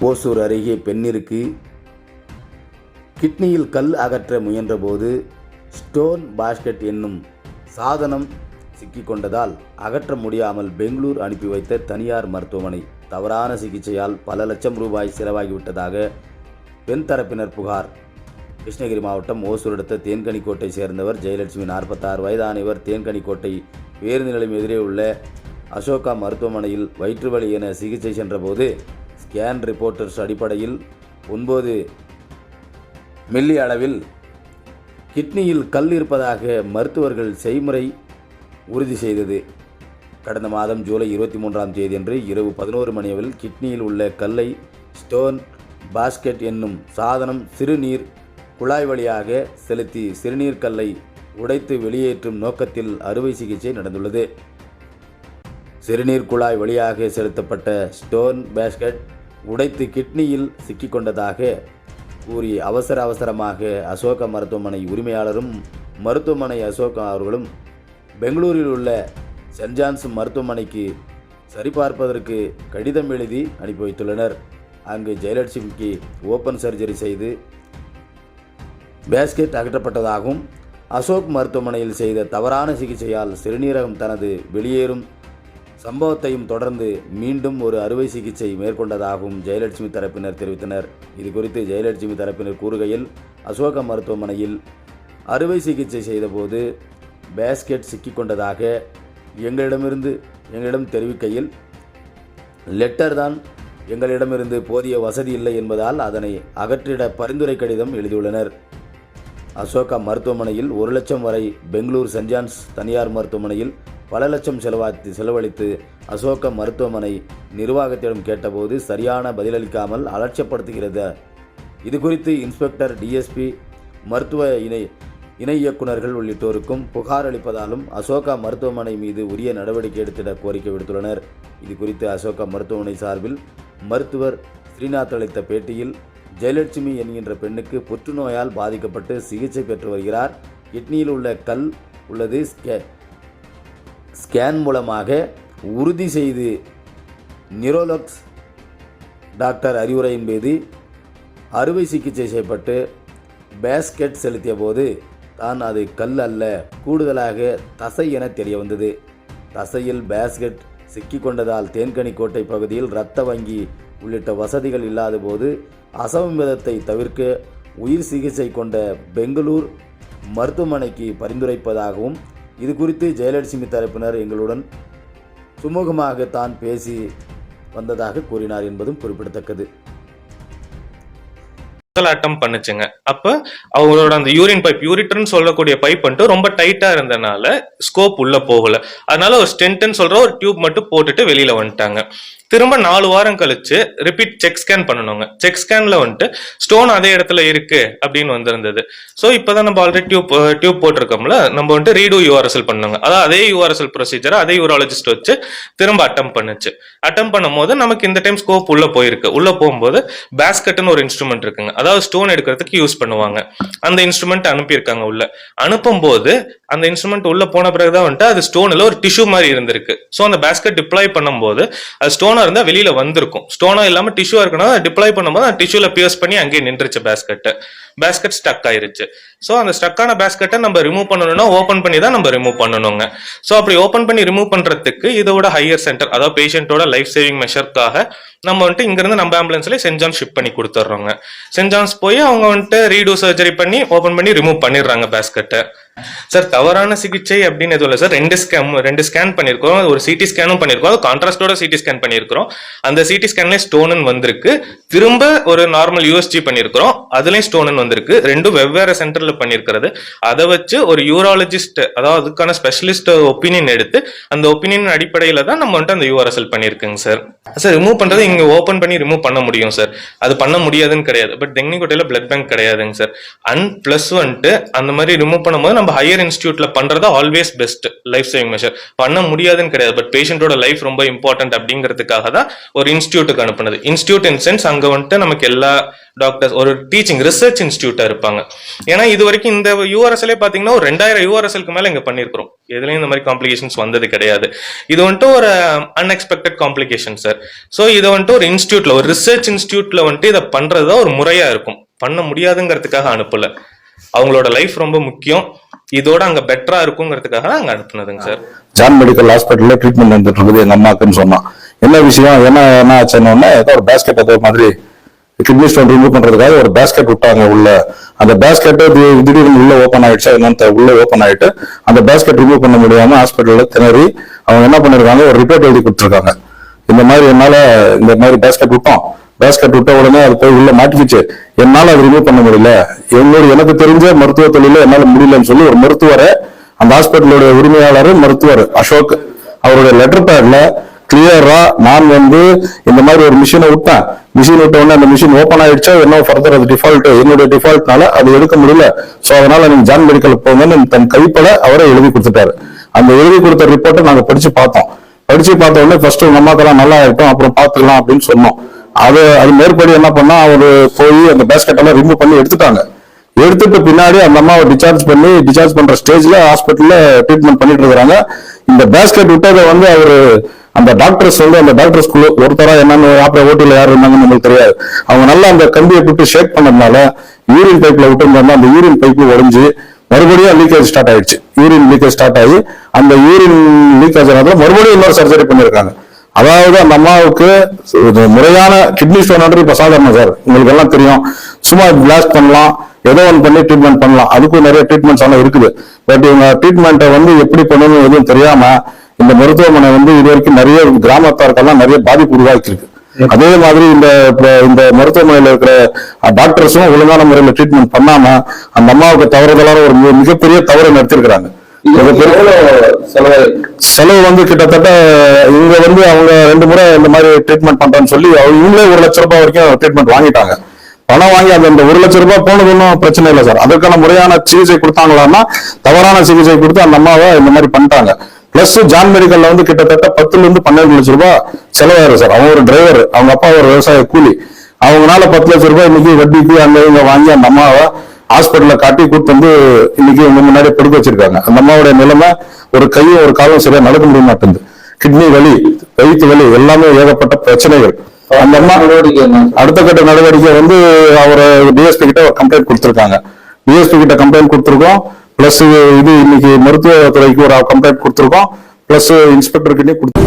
ஓசூர் அருகே பெண்ணிற்கு கிட்னியில் கல் அகற்ற முயன்றபோது ஸ்டோன் பாஸ்கெட் என்னும் சாதனம் சிக்கிக்கொண்டதால் அகற்ற முடியாமல் பெங்களூர் அனுப்பி வைத்த தனியார் மருத்துவமனை தவறான சிகிச்சையால் பல லட்சம் ரூபாய் செலவாகிவிட்டதாக பெண் தரப்பினர் புகார். கிருஷ்ணகிரி மாவட்டம் ஓசூர் அடுத்த தேன்கனிக்கோட்டை சேர்ந்தவர் ஜெயலட்சுமி நாற்பத்தாறு வயதான இவர் தேன்கனிக்கோட்டை பேருந்து நிலையம் எதிரே உள்ள அசோகா மருத்துவமனையில் வயிற்றுவலி என சிகிச்சை சென்றபோது ஸ்கேன் ரிப்போர்ட்டர்ஸ் அடிப்படையில் ஒன்பது மில்லி அளவில் கிட்னியில் கல் இருப்பதாக மருத்துவர்கள் செய்முறை உறுதி செய்தது. கடந்த மாதம் ஜூலை இருபத்தி மூன்றாம் தேதியன்று இரவு பதினோரு மணியளவில் கிட்னியில் உள்ள கல்லை ஸ்டோன் பாஸ்கெட் என்னும் சாதனம் சிறுநீர் குழாய் வழியாக செலுத்தி சிறுநீர் கல்லை உடைத்து வெளியேற்றும் நோக்கத்தில் அறுவை சிகிச்சை நடந்துள்ளது. சிறுநீர் குழாய் வழியாக செலுத்தப்பட்ட ஸ்டோன் பேஸ்கெட் உடைத்து கிட்னியில் சிக்கிக்கொண்டதாக கூறி அவசர அவசரமாக அசோக மருத்துவமனை உரிமையாளரும் மருத்துவமனை அசோகா அவர்களும் பெங்களூரில் உள்ள சென்ட் ஜான்ஸ் மருத்துவமனைக்கு சரிபார்ப்பதற்கு கடிதம் எழுதி அனுப்பி வைத்துள்ளனர். அங்கு ஜெயலட்சுமிக்கு ஓப்பன் சர்ஜரி செய்து பேஸ்கெட் அகற்றப்பட்டதாகவும் அசோக் மருத்துவமனையில் செய்த தவறான சிகிச்சையால் சிறுநீரகம் தனது வெளியேறும் சம்பவத்தையும் தொடர்ந்து மீண்டும் ஒரு அறுவை சிகிச்சை மேற்கொண்டதாகவும் ஜெயலட்சுமி தரப்பினர் தெரிவித்தனர். இது குறித்து ஜெயலட்சுமி தரப்பினர் கூறுகையில் அசோக மருத்துவமனையில் அறுவை சிகிச்சை செய்தபோது பேஸ்கெட் சிக்கிக்கொண்டதாக எங்களிடமிருந்து எங்களிடம் தெரிவிக்கையில் லெட்டர் தான் எங்களிடமிருந்து போதிய வசதி இல்லை என்பதால் அதனை அகற்றிட பரிந்துரை கடிதம் எழுதியுள்ளனர். அசோகா மருத்துவமனையில் ஒரு லட்சம் வரை பெங்களூர் சென்ட் ஜான்ஸ் தனியார் மருத்துவமனையில் பல லட்சம் செலவாத்தி செலவழித்து அசோகா மருத்துவமனை நிர்வாகத்திடம் கேட்டபோது சரியான பதிலளிக்காமல் அலட்சியப்படுத்துகிறது. இது குறித்து இன்ஸ்பெக்டர் டிஎஸ்பி மருத்துவ இணை இணை இயக்குநர்கள் உள்ளிட்டோருக்கும் புகார் அளிப்பதாலும் அசோகா மருத்துவமனை மீது உரிய நடவடிக்கை எடுத்திட கோரிக்கை விடுத்துள்ளனர். இது குறித்து அசோகா மருத்துவமனை சார்பில் மருத்துவர் ஸ்ரீநாத் அளித்த பேட்டியில் ஜெயலட்சுமி என்கின்ற பெண்ணுக்கு புற்றுநோயால் பாதிக்கப்பட்டு சிகிச்சை பெற்று வருகிறார். கிட்னியில் உள்ள கல் உள்ளது. ஸ்கே ஸ்கேன் மூலமாக உறுதி செய்து நிரோலக்ஸ் டாக்டர் அறிவுரையின் மீது அறுவை சிகிச்சை செய்யப்பட்டு பேஸ்கெட் செலுத்திய போது தான் அது கல் அல்ல கூடுதலாக தசை என தெரிய வந்தது. தசையில் பேஸ்கெட் சிக்கிக்கொண்டதால் தேன்கனிக்கோட்டை பகுதியில் இரத்த வங்கி உள்ளிட்ட வசதிகள் இல்லாத போது அசமமிதத்தை தவிர்க்க உயிர் சிகிச்சை கொண்ட பெங்களூர் மருத்துவமனைக்கு பரிந்துரைப்பதாகவும் இது குறித்து ஜெயலட்சுமி தரப்பினர் எங்களுடன் சுமூகமாக தான் பேசி வந்ததாக கூறினார் என்பதும் குறிப்பிடத்தக்கது. அட்டம் பண்ணுச்சுங்க. அப்ப அவங்களோட அந்த யூரின் பைப் யூரிட்டர்னு சொல்லக்கூடிய பைப் வந்துட்டு ரொம்ப டைட்டா இருந்தனால ஸ்கோப் உள்ள போகல. அதனால ஒரு ஸ்டென்ட்னு சொல்ற ஒரு டியூப் மட்டும் போட்டுட்டு வெளியில வந்துட்டாங்க. திரும்ப நாலு வாரம் கழிச்சு ரிப்பீட் செக் ஸ்கேன் பண்ணணுங்க. செக் ஸ்கேன்ல வந்துட்டு ஸ்டோன் அதே இடத்துல இருக்கு அப்படின்னு வந்திருந்தது. ஸோ இப்போதான் நம்ம ஆல்ரெடி டியூப் டியூப் போட்டிருக்கோம்ல நம்ம வந்துட்டு ரீடூ யூஆர்எஸ்எல் பண்ணுங்க அதாவது அதே யூஆர்எஸ்எல் ப்ரொசீஜர் அதே யூராலஜிஸ்ட் வச்சு திரும்ப அட்டம் பண்ணுச்சு. அட்டம் பண்ணும்போது நமக்கு இந்த டைம் ஸ்கோப் உள்ள போயிருக்கு. உள்ள போகும்போது பேஸ்கட்னு ஒரு இன்ஸ்ட்ருமெண்ட் இருக்குங்க. அதாவது ஸ்டோன் எடுக்கிறதுக்கு யூஸ் பண்ணுவாங்க. அந்த இன்ஸ்ட்ருமெண்ட் அனுப்பியிருக்காங்க உள்ள. அனுப்பும்போது அந்த இன்ஸ்ட்ருமெண்ட் உள்ள போன பிறகுதான் வந்துட்டு அது ஸ்டோன்ல ஒரு டிஷ்யூ மாதிரி இருந்திருக்கு. ஸோ அந்த பேஸ்கெட் டிப்ளாய் பண்ணும்போது அது ஸ்டோனா இருந்தா வெளியில வந்திருக்கும். ஸ்டோனா இல்லாம டிஷ்யூ இருக்கணும் டிப்ளாய் பண்ணும்போது அந்த டிஷ்யூல பியர்ஸ் பண்ணி அங்கேயே நின்றுச்சு பேஸ்கெட் பேஸ்கெட் ஸ்டக் ஆயிருச்சு. ஸோ அந்த ஸ்டக்கான பேஸ்கெட்டை நம்ம ரிமூவ் பண்ணணும்னா ஓப்பன் பண்ணி தான் நம்ம ரிமூவ் பண்ணணுங்க. ஸோ அப்படி ஓப்பன் பண்ணி ரிமூவ் பண்றதுக்கு இதோட ஹையர் சென்டர் அதாவது பேஷண்ட்டோட லைஃப் சேவிங் மெஷருக்காக நம்ம வந்துட்டு இங்கிருந்து நம்ம ஆம்புலன்ஸ்ல சென்ட் ஜான்ஸ் ஷிப் பண்ணி கொடுத்துட்றோங்க சென்ட் ஜான்ஸ் போய் அவங்க வந்துட்டு ரீடூ சர்ஜரி பண்ணி ஓப்பன் பண்ணி ரிமூவ் பண்ணிடுறாங்க பேஸ்கெட்டை சார் தவறான சிகிச்சை அப்படின்னு எதுவும் இல்லை சார் ரெண்டு ஸ்கேன் ரெண்டு ஸ்கேன் பண்ணியிருக்கோம் ஒரு சிடி ஸ்கேனும் பண்ணியிருக்கோம் அது கான்ட்ராஸ்டோட சிடி ஸ்கேன் பண்ணியிருக்கிறோம் அந்த சிடி ஸ்கேன்லேயே ஸ்டோனன் வந்திருக்கு. திரும்ப ஒரு நார்மல் யூஎஸ்ஜி பண்ணியிருக்கிறோம் அதுலேயும் ஸ்டோனன் வந்திருக்கு. ரெண்டும் வெவ்வேறு சென்டரில் பண்ணியிருக்கிறது அதை வச்சு ஒரு யூராலஜிஸ்ட் அதாவது அதுக்கான ஸ்பெஷலிஸ்ட் ஒப்பீனியன் எடுத்து அந்த ஒப்பீனியன் அடிப்படையில் தான் நம்ம வந்துட்டு அந்த யூஆர்எஸ்எல் பண்ணியிருக்கோங்க சார் சார் ரிமூவ் பண்ணுறது இங்கே ஓப்பன் பண்ணி ரிமூவ் பண்ண முடியும் சார் அது பண்ண முடியாதுன்னு கிடையாது. பட் தெங்கினிக்கோட்டையில் பிளட் பேங்க் கிடையாதுங்க சார் அண்ட் ப்ளஸ் வந்துட்டு அந்த மாதிரி ரிமூவ் பண்ணும்போது நம்ம ஹையர் இன்ஸ்டியூட்ல பண்றது always best life saving measure பண்ண முடியாதுன்னு கிடையாது பட் பேஷண்டோட லைஃப் ரொம்ப இம்பார்ட்டன்ட் அப்படிங்கிறதுக்காக தான் ஒரு இன்ஸ்டியூட்டுக்கு அனுப்புனது. இன்ஸ்டியூட் இன் சென்ஸ் அங்க வந்துட்டு நமக்கு எல்லா டாக்டர்ஸ் ஒரு டீச்சிங் ரிசர்ச் இன்ஸ்டியூட்டா இருப்பாங்க. ஏன்னா இது வரைக்கும் இந்த யூஆர்எஸ்எல்லே பாத்தீங்கன்னா ஒரு ரெண்டாயிரம் யூஆர்எஸ்எல்க்கு மேல இங்க பண்ணிருக்கிறோம். எதுலயும் இந்த மாதிரி காம்ப்ளிகேஷன்ஸ் வந்தது கிடையாது. இது வந்துட்டு ஒரு அன்எக்ஸ்பெக்டட் காம்ப்ளிகேஷன் சார் ஸோ இதை வந்துட்டு ஒரு இன்ஸ்டியூட்ல ஒரு ரிசர்ச் இன்ஸ்டியூட்ல வந்துட்டு இதை பண்றதுதான் ஒரு முறையா இருக்கும். பண்ண முடியாதுங்கிறதுக்காக அனுப்பல. அவங்களோட லைஃப் ரொம்ப முக்கியம். இதோட அங்க பெட்டரா இருக்குங்கிறதுக்காக தான் அங்க அனுப்புனதுங்க சார் ஜான் மெடிக்கல் ஹாஸ்பிட்டல்ல ட்ரீட்மெண்ட் நடந்துட்டு இருக்குது எங்க அம்மாக்குன்னு சொன்னான் என்ன விஷயம் என்ன என்ன ஆச்சுன்னு ஏதோ ஒரு பேஸ்கெட் அதே மாதிரி கிட்னி ஸ்டோன் ரிமூவ் பண்றதுக்காக ஒரு பேஸ்கெட் விட்டாங்க உள்ள. அந்த பேஸ்கெட்டை திடீர்னு உள்ள ஓப்பன் ஆயிடுச்சு என்னன்னு உள்ள ஓப்பன் ஆயிட்டு அந்த பேஸ்கெட் ரிமூவ் பண்ண முடியாம ஹாஸ்பிட்டல்ல திணறி அவங்க என்ன பண்ணிருக்காங்க ஒரு ரிப்போர்ட் எழுதி கொடுத்துருக்காங்க. இந்த மாதிரி என்னால இந்த மாதிரி பேஸ்கெட் விட்டோம் பேஸ்கெட் விட்ட உடனே அது போய் உள்ள மாட்டிக்கிச்சு. என்னால அது ரிமூவ் பண்ண முடியல. என்னோட எனக்கு தெரிஞ்ச மருத்துவ தொழில என்னால முடியலன்னு சொல்லி ஒரு மருத்துவரை அந்த ஹாஸ்பிட்டலோட உரிமையாளர் மருத்துவர் அசோக் அவருடைய லெட்டர் பேட்ல கிளியரா நான் வந்து இந்த மாதிரி ஒரு மிஷினை விட்டேன். மிஷின் விட்ட உடனே அந்த மிஷின் ஓப்பன் ஆயிடுச்சா என்ன ஃபர்தர் அது டிஃபால்ட் என்னுடைய டிஃபால்ட்னால அது எடுக்க முடியல. சோ அதனால நீங்க ஜான் மெடிக்கல் போங்கன்னு தன் கைப்பட அவரே எழுதி கொடுத்துட்டாரு. அந்த எழுதி கொடுத்த ரிப்போர்ட்டை நாங்க படிச்சு பார்த்தோம். படிச்சு பார்த்த உடனே ஃபர்ஸ்ட் உங்க அம்மாக்கெல்லாம் நல்லா ஆயிட்டும் அப்புறம் பாத்துக்கலாம் அப்படின்னு சொன்னோம். அது அது மேற்படி என்ன பண்ணா அவரு போய் அந்த பேஸ்கெட் எல்லாம் ரிமூவ் பண்ணி எடுத்துட்டாங்க. எடுத்துட்டு பின்னாடி அந்த அம்மாவை டிஸ்சார்ஜ் பண்ணி டிஸ்சார்ஜ் பண்ற ஸ்டேஜ்ல ஹாஸ்பிட்டல்ல ட்ரீட்மெண்ட் பண்ணிட்டு இருக்கிறாங்க. இந்த பேஸ்கெட் விட்டதை வந்து அவரு அந்த டாக்டர்ஸ் வந்து அந்த டாக்டர்ஸ் குழு ஒருத்தரா என்னன்னு அப்புறம் ஓட்டில யார் இருந்தாங்கன்னு நம்மளுக்கு தெரியாது. அவங்க நல்லா அந்த கம்பியை விட்டு ஷேக் பண்ணதுனால யூரின் பைப்ல விட்டுருந்தாங்க அந்த யூரின் பைப்பு உடஞ்சு மறுபடியும் லீக்கேஜ் ஸ்டார்ட் ஆயிடுச்சு. யூரின் லீக்கேஜ் ஸ்டார்ட் ஆகி அந்த யூரின் லீக்கேஜ் ஆனதுல மறுபடியும் இன்னொரு சர்ஜரி பண்ணியிருக்காங்க அதாவது அந்த அம்மாவுக்கு முறையான கிட்னி ஸ்டோன் இப்போ சாதாரண சார். உங்களுக்கு எல்லாம் தெரியும். சும்மா பிளாஸ்ட் பண்ணலாம் ஏதோ ஒன்று பண்ணி ட்ரீட்மெண்ட் பண்ணலாம். அதுக்கும் நிறைய ட்ரீட்மெண்ட்ஸ் எல்லாம் இருக்குது. பட் இவங்க ட்ரீட்மெண்ட்டை வந்து எப்படி பண்ணணும் எதுவும் தெரியாம இந்த மருத்துவமனை வந்து இது வரைக்கும் நிறைய கிராமத்தாருக்கெல்லாம் நிறைய பாதிப்பு உருவாக்கியிருக்கு. அதே மாதிரி இந்த இப்ப இந்த மருத்துவமனையில இருக்கிற டாக்டர்ஸும் ஒழுங்கான முறையில் ட்ரீட்மெண்ட் பண்ணாம அந்த அம்மாவுக்கு தவறுதலான ஒரு மிக- மிகப்பெரிய தவறு நடத்திருக்கிறாங்க. செலவு? வந்து கிட்டத்தட்ட இங்க வந்து அவங்க ரெண்டு முறை இந்த மாதிரி ட்ரீட்மெண்ட் பண்றேன்னு சொல்லி அவங்க இவங்களே ஒரு லட்ச ரூபாய் வரைக்கும் ட்ரீட்மெண்ட் வாங்கிட்டாங்க. பணம் வாங்கி அந்த இந்த ஒரு லட்ச ரூபாய் போனது ஒன்றும் பிரச்சனை இல்லை சார். அதுக்கான முறையான சிகிச்சை கொடுத்தாங்களான்னா தவறான சிகிச்சை கொடுத்து அந்த அம்மாவை இந்த மாதிரி பண்ணிட்டாங்க. பிளஸ் ஜான் மெடிக்கல்ல வந்து கிட்டத்தட்ட பத்துல இருந்து பன்னெண்டு லட்ச ரூபாய் செலவாயிரும் சார். அவங்க ஒரு டிரைவர் அவங்க அப்பா ஒரு விவசாய கூலி. அவங்களால பத்து லட்ச ரூபாய் இன்னைக்கு வட்டிக்கு அங்க இங்க வாங்கி அந்த அம்மாவை ஹாஸ்பிட்டல்ல காட்டி கூட்டு வந்து இன்னைக்கு உங்க முன்னாடி படுக்க வச்சிருக்காங்க. அந்த அம்மாவுடைய நிலைமை ஒரு கையும் ஒரு காலம் சரியா நடக்க முடிய மாட்டேங்குது. கிட்னி வலி வயிற்று வலி எல்லாமே ஏகப்பட்ட பிரச்சனைகள். அந்த அம்மா அடுத்த கட்ட நடவடிக்கை வந்து அவர் டிஎஸ்பி கிட்ட ஒரு கம்ப்ளைண்ட் கொடுத்துருக்காங்க டிஎஸ்பி கிட்ட கம்ப்ளைண்ட் கொடுத்துருக்கோம். பிளஸ் இது இன்னைக்கு மருத்துவத்துறைக்கு ஒரு கம்ப்ளைண்ட் கொடுத்துருக்கோம். பிளஸ் இன்ஸ்பெக்டருக்குன்னே கொடுத்துருக்கோம் கொடுத்து